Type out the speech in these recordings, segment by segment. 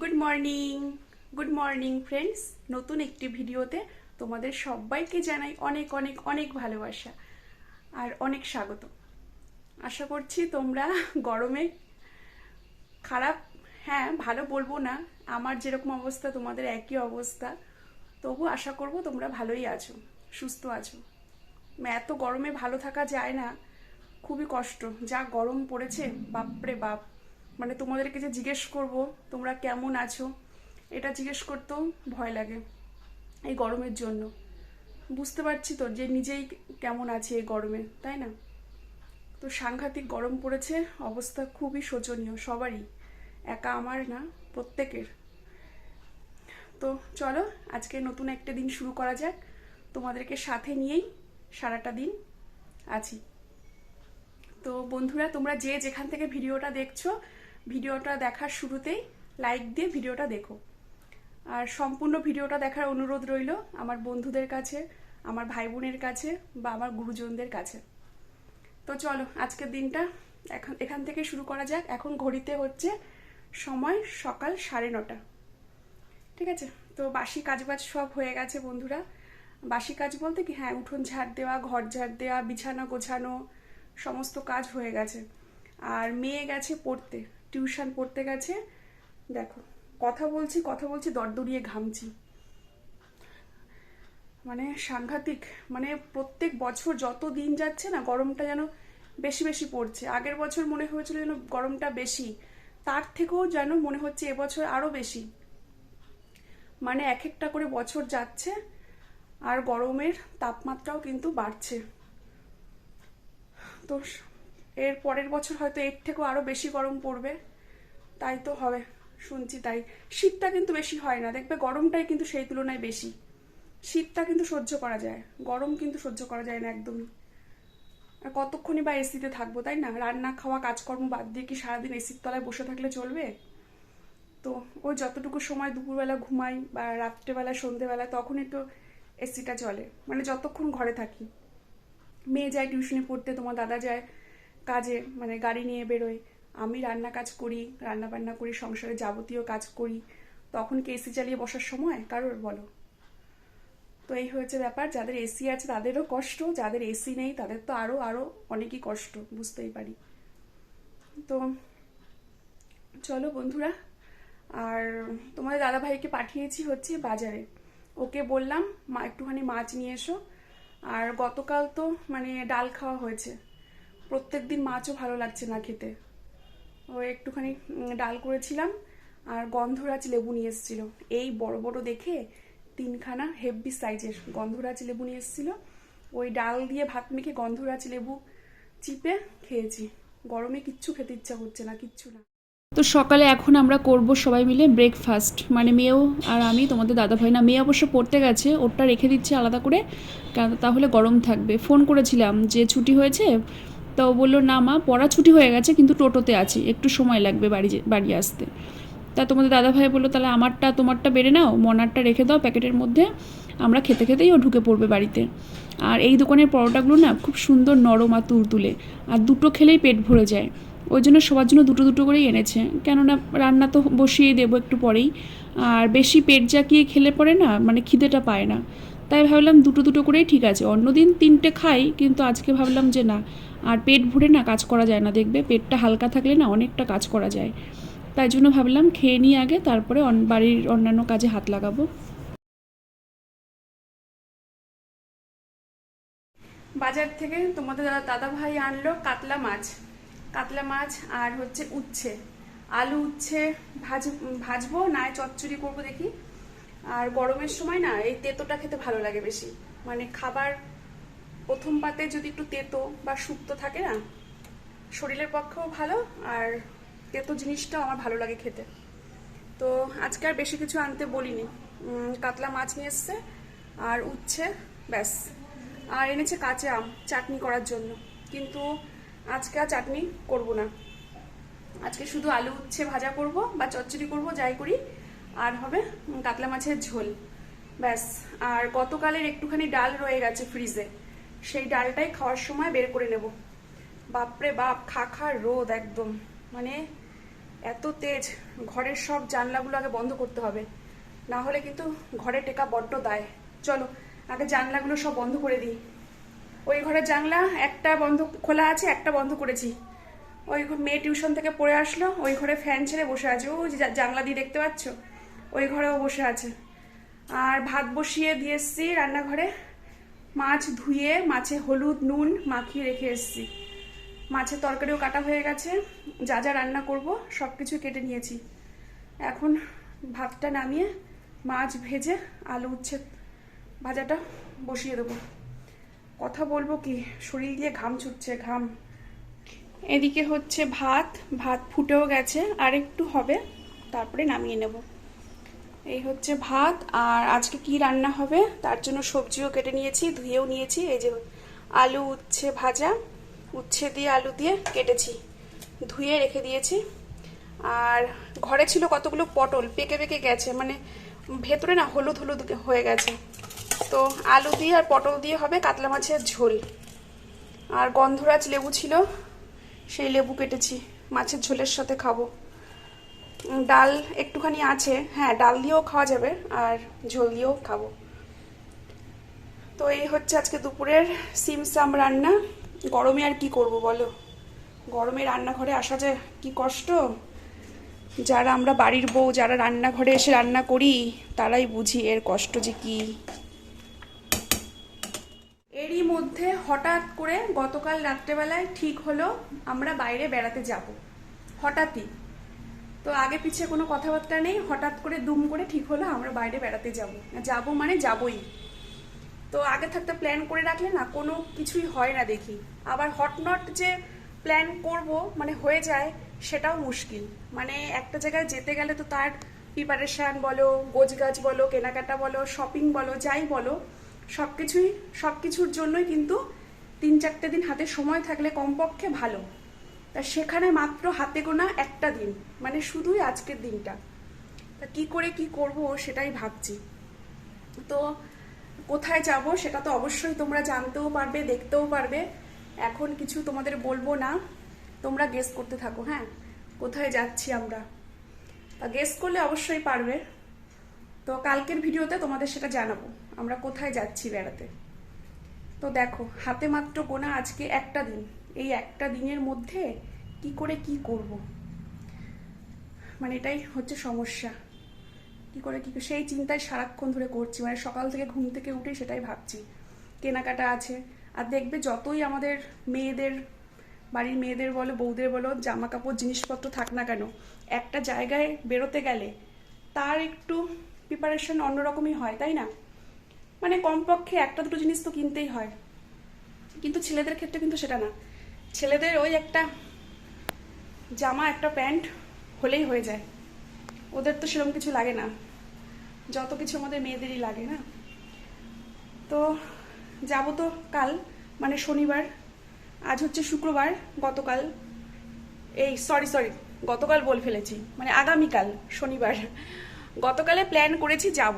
Good morning good morning friends নতুন একটি ভিডিওতে তোমাদের সবাইকে জানাই অনেক অনেক অনেক ভালোবাসা আর অনেক স্বাগত। আশা করছি তোমরা গরমে খারাপ হ্যাঁ ভালো বলব না। আমার যেরকম অবস্থা, তোমাদের একই অবস্থা। তবু আশা করব তোমরা ভালোই আছো, সুস্থ আছো। এত গরমে ভালো থাকা যায় না। খুবই কষ্ট। যা গরম পড়েছে, বাপরে বাপ। মানে তোমাদেরকে যে জিজ্ঞেস করব, তোমরা কেমন আছো? এটা জিজ্ঞেস করতেও ভয় লাগে এই গরমের জন্য। বুঝতে পারছি তো যে নিজেই কেমন আছে এই গরমে, তাই না? তো সাংঘাতিক গরম পড়েছে, অবস্থা খুবই শোচনীয়, সবারই। একা আমার না, প্রত্যেকের। তো চলো, আজকে নতুন একটা দিন শুরু করা যাক। তোমাদেরকে সাথে নিয়েই সারাটা দিন আছি। তো বন্ধুরা, তোমরা যে যেখান থেকে ভিডিওটা দেখছ ভিডিওটা দেখার শুরুতেই লাইক দিয়ে ভিডিওটা দেখো। আর সম্পূর্ণ ভিডিওটা দেখার অনুরোধ রইল আমার বন্ধুদের কাছে, আমার ভাই বোনের কাছে বা আমার গুরুজনদের কাছে। তো চলো, আজকের দিনটা এখন, এখান থেকে শুরু করা যাক। এখন ঘড়িতে হচ্ছে সময় সকাল সাড়ে নটা। ঠিক আছে? তো বাসি কাজবাজ সব হয়ে গেছে বন্ধুরা। বাসি কাজ বলতে কি? হ্যাঁ উঠোন ঝাড় দেওয়া, ঘর ঝাড় দেওয়া, বিছানা গোছানো, সমস্ত কাজ হয়ে গেছে। আর মেয়ে গেছে পড়তে। টিউশন পড়তে গেছে। দেখো, কথা বলছি কথা বলছি দরদরিয়ে ঘামছি। মানে সাংঘাতিক মানে প্রত্যেক বছর যত দিন যাচ্ছে না, গরমটা যেন বেশি বেশি পড়ছে। আগের বছর মনে হয়েছিল যেন গরমটা বেশি, তার থেকেও যেন মনে হচ্ছে এবছর আরও বেশি। মানে এক একটা করে বছর যাচ্ছে, আর গরমের তাপমাত্রাও কিন্তু বাড়ছে। তো এর পরের বছর হয়তো এর থেকেও আরও বেশি গরম পড়বে। তাই তো হবে, শুনছি তাই। শীতটা কিন্তু বেশি হয় না, দেখবে গরমটাই কিন্তু সেই তুলনায় বেশি। শীতটা কিন্তু সহ্য করা যায়, গরম কিন্তু সহ্য করা যায় না একদমই। আর কতক্ষণই বা এসিতে থাকব, তাই না? রান্না, খাওয়া, কাজকর্ম বাদ দিয়ে কি সারাদিন এসির তলায় বসে থাকলে চলবে? তো ওই যতটুকু সময় দুপুরবেলা ঘুমাই বা রাত্রেবেলা, সন্ধেবেলা, তখনই তো এসিটা চলে মানে যতক্ষণ ঘরে থাকি। মেয়ে যায় টিউশনে পড়তে, তোমার দাদা যায় কাজে মানে গাড়ি নিয়ে বেরোয় আমি রান্না কাজ করি, রান্না বান্না করি, সংসারে যাবতীয় কাজ করি। তখন কি এসি চালিয়ে বসার সময়? কারোর বলো। তো এই হয়েছে ব্যাপার। যাদের এসি আছে তাদেরও কষ্ট, যাদের এসি নেই তাদের তো আরও আরও অনেকই কষ্ট, বুঝতেই পারি। তো চলো বন্ধুরা, আর তোমাদের দাদা ভাইকে পাঠিয়েছি হচ্ছে বাজারে। ওকে বললাম, মা একটুখানি মাছ নিয়ে এসো। আর গতকাল তো মানে ডাল খাওয়া হয়েছে। প্রত্যেক দিন মাছও ভালো লাগছে না খেতে। ও একটুখানি ডাল করেছিলাম আর গন্ধরাজ লেবু নিয়ে এসেছিল। এই বড় বড় দেখে তিনখানা হেভি সাইজের গন্ধরাজ লেবু নিয়ে এসেছিল। ওই ডাল দিয়ে ভাত মেখে গন্ধরাজ লেবু চিপে খেয়েছি। গরমে কিচ্ছু খেতে ইচ্ছা করছে না, কিচ্ছু না। তো সকালে এখন আমরা করব সবাই মিলে ব্রেকফাস্ট মানে মেয়েও আর আমি, তোমাদের দাদা ভাই না মেয়ে অবশ্য পড়তে গেছে, ওরটা রেখে দিচ্ছে আলাদা করে। তাহলে গরম থাকবে। ফোন করেছিলাম যে ছুটি হয়েছে তো বলল, না মা, পড়া ছুটি হয়ে গেছে, কিন্তু টোটোতে আছি, একটু সময় লাগবে বাড়ি বাড়ি আসতে। তা তোমাদের দাদা ভাই বলল, তাহলে আমারটা, তোমারটা বেড়ে নাও, মনারটা রেখে দাও প্যাকেটের মধ্যে, আমরা খেতে খেতেই ও ঢুকে পড়বে বাড়িতে। আর এই দোকানের পরোটাগুলো না খুব সুন্দর নরম আর তুলতুলে, আর দুটো খেলেই পেট ভরে যায়। ওই জন্য সবার জন্য দুটো দুটো করেই এনেছে, কেননা রান্না তো বসিয়ে দেবো একটু পরেই। আর বেশি পেট জাকিয়ে খেলে পরে না মানে খিদেটা পায় না। তাই ভাবলাম দুটো দুটো করেই ঠিক আছে, অন্যদিন তিনটে খাই, কিন্তু আজকে ভাবলাম যে না আর পেট ভরে না কাজ করা যায় না, দেখবে পেটটা হালকা থাকলে না অনেকটা কাজ করা যায়। তাই জন্য ভাবলাম খেয়ে নিই আগে, তারপরে বাড়ির অন্যান্য কাজে হাত লাগাবো। বাজার থেকে তোমাদের দাদা- দাদা ভাই আনলো কাতলা মাছ। কাতলা মাছ আর হচ্ছে উচ্ছে। আলু উচ্ছে ভাজ, ভাজবো না চচ্চড়ি করব দেখি। আর গরমের সময় না এই তেতোটা খেতে ভালো লাগে বেশি। মানে খাবার প্রথম পাতে যদি একটু তেতো বা শুক্তো থাকে না, শরীরের পক্ষেও ভালো আর তেতো জিনিসটাও আমার ভালো লাগে খেতে। তো আজকে আর বেশি কিছু আনতে বলিনি। কাতলা মাছ নিয়ে এসছে আর উচ্ছে, ব্যাস। আর এনেছে কাঁচা আম চাটনি করার জন্য। কিন্তু আজকে আর চাটনি করব না। আজকে শুধু আলু উচ্ছে ভাজা করব বা চচ্চড়ি করব, যাই করি। আর হবে কাতলা মাছের ঝোল। ব্যাস। আর গতকালের একটুখানি ডাল রয়ে গেছে ফ্রিজে। সেই ডালটাই খাওয়ার সময় বের করে নেব। বাপরে বাপ, খা খা, রোদ একদম। মানে এত তেজ, ঘরের সব জানলাগুলো আগে বন্ধ করতে হবে। না হলে কিন্তু ঘরে টেকা বড্ড দায়। চলো, আগে জানলাগুলো সব বন্ধ করে দিই। ওই ঘরের জানলা একটা বন্ধ, খোলা আছে, একটা বন্ধ করেছি। ওই মেয়ে টিউশন থেকে পড়ে আসলো, ওই ঘরে ফ্যান ছেড়ে বসে আছে। ও যে জানলা দিয়ে দেখতে পাচ্ছ? ওই ঘরেও বসে আছে। আর ভাত বসিয়ে দিয়ে এসছি রান্নাঘরে। মাছ ধুয়ে, মাছে হলুদ, নুন মাখিয়ে রেখে এসেছি। মাছের তরকারিও কাটা হয়ে গেছে। যা যা রান্না করব সব কিছু কেটে নিয়েছি। এখন ভাতটা নামিয়ে মাছ ভেজে আলু উচ্ছে ভাজাটা বসিয়ে দেবো। কথা বলব কি? শরীর দিয়ে ঘাম ছুটছে, ঘাম। এদিকে হচ্ছে ভাত ভাত ফুটেও গেছে। আর একটু হবে, তারপরে নামিয়ে নেব। এই হচ্ছে ভাত, আর আজকে কি রান্না হবে? তার জন্য সবজিও কেটে নিয়েছি, ধুয়েও নিয়েছি, এই যে আলু উচ্ছে ভাজা, উচ্ছে দিয়ে আলু দিয়ে কেটেছি, ধুয়ে রেখে দিয়েছি। আর ঘরে ছিল কতগুলো পটল, পেকে পেকে গেছে মানে ভেতরে না হলুদ হলুদ হয়ে গেছে। তো আলু দিয়ে আর পটল দিয়ে হবে কাতলা মাছের ঝোল। আর গন্ধরাজ লেবু ছিল, সেই লেবু কেটেছি, মাছের ঝোলের সাথে খাব। ডাল একটুখানি আছে। হ্যাঁ ডাল দিয়েও খাওয়া যাবে আর ঝোল দিয়েও খাব। তো এই হচ্ছে আজকে দুপুরের সিমসাম রান্না। গরমে আর কি করব বলো? গরমে রান্নাঘরে আসা যে কি কষ্ট? যারা আমরা বাড়ির বউ, যারা রান্নাঘরে এসে রান্না করি, তারাই বুঝি এর কষ্ট যে কি। এরই মধ্যে হঠাৎ করে গতকাল রাত্রেবেলায় ঠিক হলো, আমরা বাইরে বেড়াতে যাব। হঠাৎই। তো আগে পিছিয়ে কোনো কথাবার্তা নেই, হঠাৎ করে দুম করে ঠিক হলো, আমরা বাইরে বেড়াতে যাব। যাব মানে যাবই। তো আগে থাকতে প্ল্যান করে রাখলে না, কোনো কিছুই হয় না দেখি। আবার হটনট যে প্ল্যান করব মানে হয়ে যায়, সেটাও মুশকিল। মানে একটা জায়গায় যেতে গেলে তো তার প্রিপারেশান বলো, গোছগাছ বলো, কেনাকাটা বলো শপিং বলো, যাই বলো সব কিছুই সব কিছুর জন্যই কিন্তু তিন চারটে দিন হাতে সময় থাকলে কমপক্ষে ভালো। তা সেখানে মাত্র হাতে গোনা একটা দিন মানে শুধুই আজকের দিনটা। তা কি করে কি করব সেটাই ভাবছি। তো কোথায় যাব সেটা তো অবশ্যই তোমরা জানতেও পারবে, দেখতেও পারবে। এখন কিছু তোমাদের বলব না, তোমরা গেস করতে থাকো হ্যাঁ? কোথায় যাচ্ছি আমরা? তা গেস করলে অবশ্যই পারবে। তো কালকের ভিডিওতে তোমাদের সেটা জানাব, আমরা কোথায় যাচ্ছি বেড়াতে। তো দেখো, হাতে মাত্র গোনা আজকে একটা দিন। এই একটা দিনের মধ্যে কি করে কি করব? মানে এটাই হচ্ছে সমস্যা। কি করে কি সেই চিন্তায় সারাক্ষণ ধরে করছি। মানে সকাল থেকে ঘুম থেকে উঠে সেটাই ভাবছি। কেনাকাটা আছে। আর দেখবে যতই আমাদের মেয়েদের, বাড়ির মেয়েদের বলো, বউদের বলো জামা কাপড় জিনিসপত্র থাক না কেন, একটা জায়গায় বেরোতে গেলে তার একটু প্রিপারেশন অন্যরকমই হয়, তাই না? মানে কমপক্ষে একটা দুটো জিনিস তো কিনতেই হয়। কিন্তু ছেলেদের ক্ষেত্রে কিন্তু সেটা না। ছেলেদের ওই একটা জামা, একটা প্যান্ট হলেই হয়ে যায়। ওদের তো সেরকম কিছু লাগে না। যত কিছু আমাদের মেয়েদেরই লাগে, না? তো যাব তো কাল মানে শনিবার। আজ হচ্ছে শুক্রবার, গতকাল। এই সরি সরি গতকাল বল ফেলেছি মানে আগামীকাল, শনিবার। গতকালে প্ল্যান করেছি যাব,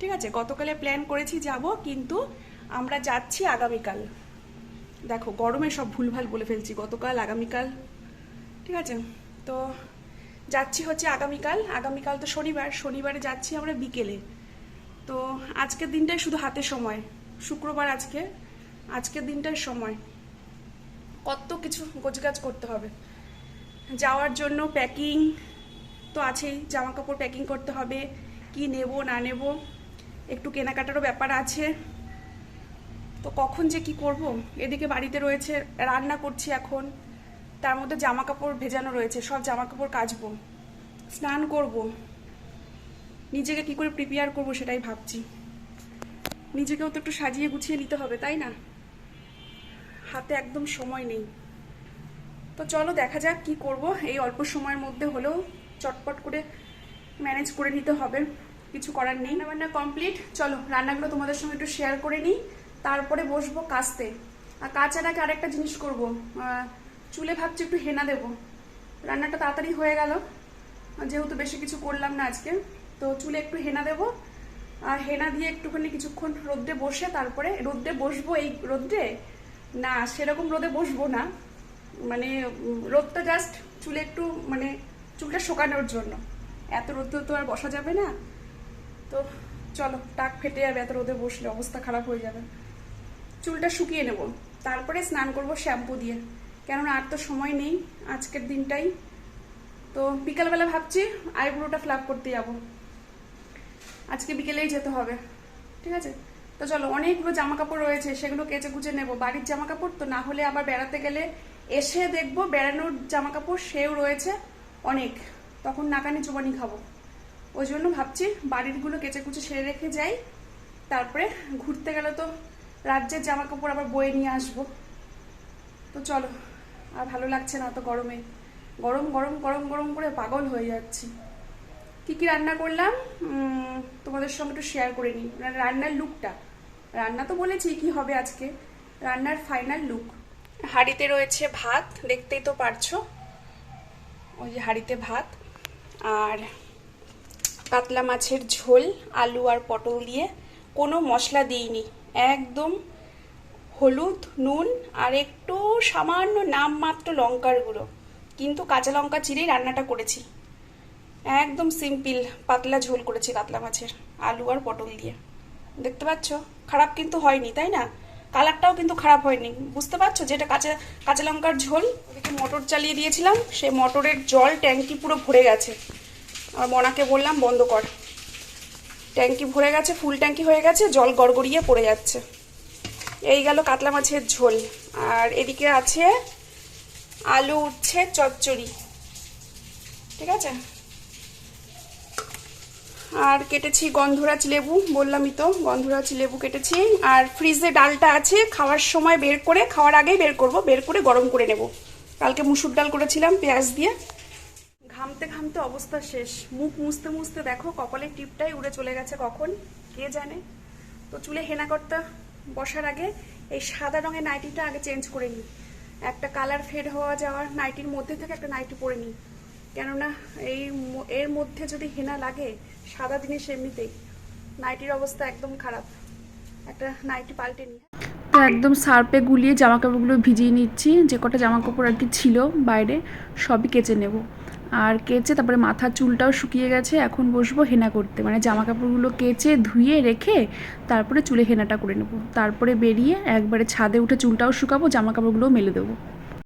ঠিক আছে? গতকালে প্ল্যান করেছি যাব, কিন্তু আমরা যাচ্ছি আগামীকাল। দেখো, গরমে সব ভুলভাল বলে ফেলছি। গতকাল, আগামীকাল, ঠিক আছে? তো যাচ্ছি হচ্ছে আগামীকাল। আগামীকাল তো শনিবার। শনিবারে যাচ্ছি আমরা বিকেলে। তো আজকের দিনটাই শুধু হাতে সময়। শুক্রবার আজকে। আজকের দিনটাই সময়। কত কিছু গোছগাছ করতে হবে। যাওয়ার জন্য প্যাকিং তো আছেই। জামা কাপড় প্যাকিং করতে হবে। কি নেব, না নেব, একটু কেনাকাটারও ব্যাপার আছে। তো কখন যে কি করব? এদিকে বাড়িতে রয়েছে, রান্না করছি এখন। তার মধ্যে জামা কাপড় ভেজানো রয়েছে, সব জামা কাপড় কাচবো, স্নান করব। নিজেকে কি করে প্রিপেয়ার করব সেটাই ভাবছি। নিজেকেও তো একটু সাজিয়ে গুছিয়ে নিতে হবে, তাই না? হাতে একদম সময় নেই। তো চলো দেখা যাক কি করব। এই অল্প সময়ের মধ্যে হলেও চটপট করে ম্যানেজ করে নিতে হবে। কিছু করার নেই। রান্না কমপ্লিট চলো, রান্নাগুলো তোমাদের সঙ্গে একটু শেয়ার করে নিই। তারপরে বসবো কাচতে আর আগে আরেকটা জিনিস করব। চুলে ভাবছি একটু হেনা দেব। রান্নাটা তাড়াতাড়ি হয়ে গেল। যেহেতু বেশি কিছু করলাম না আজকে, তো চুলে একটু হেনা দেব। আর হেনা দিয়ে একটুখানি কিছুক্ষণ রোদ্রে বসে তারপরে রোদ্রে বসবো এই রোদ্রে? না, সেরকম রোদে বসবো না। মানে রোদটা জাস্ট চুলে একটু মানে চুলটা শোকানোর জন্য। এত রোদে তো আর বসা যাবে না। তো চলো, টাক ফেটে যাবে, এত রোদে বসলে অবস্থা খারাপ হয়ে যাবে। চুলটা শুকিয়ে নেব। তারপরে স্নান করব শ্যাম্পু দিয়ে। কেননা আর তো সময় নেই আজকের দিনটাই। তো বিকালবেলা ভাবছি আইব্রোটা ফ্ল্যাপ করতে যাব। আজকে বিকেলেই যেতে হবে। ঠিক আছে? তো চলো, অনেকগুলো জামা কাপড় রয়েছে, সেগুলো কেচে কুচে নেব। বাড়ির জামা কাপড় তো না হলে আবার বেড়াতে গেলে এসে দেখব বেড়ানোর জামা কাপড় সেও রয়েছে অনেক। তখন নাকানি চুবানি খাব। ওই জন্য ভাবছি বাড়িরগুলো কেচে কুচে সেরে রেখে যাই। তারপরে ঘুরতে গেলে তো রাজ্যের জামা কাপড় আবার বয়ে নিয়ে আসব। তো চলো, আর ভালো লাগছে না অত গরমে। গরম গরম গরম গরম করে পাগল হয়ে যাচ্ছি। কি কি রান্না করলাম? তোমাদের সঙ্গে একটু শেয়ার করে নিই। মানে রান্নার লুকটা রান্না তো বলেছি কি হবে আজকে। রান্নার ফাইনাল লুক হাঁড়িতে রয়েছে ভাত, দেখতেই তো পারছ। ওই যে হাঁড়িতে ভাত। আর কাতলা মাছের ঝোল, আলু আর পটল দিয়ে। কোনো মশলা দিইনি। একদম হলুদ, নুন আর একটু সামান্য নামমাত্র লঙ্কার গুঁড়ো। কিন্তু কাঁচা লঙ্কা চিরেই রান্নাটা করেছি। একদম সিম্পল পাতলা ঝোল করেছি কাতলা মাছের, আলু আর পটল দিয়ে। দেখতে পাচ্ছ? খারাপ কিন্তু হয়নি, তাই না? কালারটাও কিন্তু খারাপ হয়নি। বুঝতে পারছ যেটা কাঁচা কাঁচা লঙ্কার ঝোল? ওদিকে মটর চালিয়ে দিয়েছিলাম সেই মটরের জল ট্যাঙ্কি পুরো ভরে গেছে। আর মনাকে বললাম, বন্ধ কর। ট্যাঙ্কি ভরে গেছে, ফুল ট্যাঙ্কি হয়ে গেছে, জল গড়গড়িয়ে পড়ে যাচ্ছে। এই গেল কাতলা মাছের ঝোল। আর এদিকে আছে আলু উঠছে চচ্চড়ি। ঠিক আছে? আর কেটেছি গন্ধরাজ লেবু, বললামই তো, গন্ধরাজ লেবু কেটেছি। আর ফ্রিজে ডালটা আছে, খাওয়ার সময় বের করে, খাওয়ার আগেই বের করব, বের করে গরম করে নেব। কালকে মুসুর ডাল করেছিলাম পেঁয়াজ দিয়ে। ঘামতে ঘামতে অবস্থা শেষ। মুখ মুছতে মুছতে দেখো, কপালের টিপটাই উড়ে চলে গেছে কখন? কে জানে? তো চুলে হেনা কর্তা বসার আগে এই সাদা রঙের নাইটিটা আগে চেঞ্জ করে নিই। একটা কালার ফেড হওয়া যাওয়ার নাইটির মধ্যে থেকে একটা নাইটি পরে নিই। কেননা এই এর মধ্যে যদি হেনা লাগে, সাদা জিনিস এমনিতেই। নাইটির অবস্থা একদম খারাপ। একটা নাইটি পাল্টে নিই। তো একদম সার্পে গুলিয়ে জামা কাপড়গুলো ভিজিয়ে নিচ্ছি। যে কটা জামা কাপড় আর কি ছিল বাইরে, সবই কেচে নেব। আর কেচে তারপরে মাথার চুলটাও শুকিয়ে গেছে, এখন বসবো হেনা করতে। মানে জামা কাপড়গুলো কেচে ধুয়ে রেখে তারপরে চুলে হেনাটা করে নেব। তারপরে বেরিয়ে একবারে ছাদে উঠে চুলটাও শুকাবো জামা কাপড়গুলোও মেলে দেবো।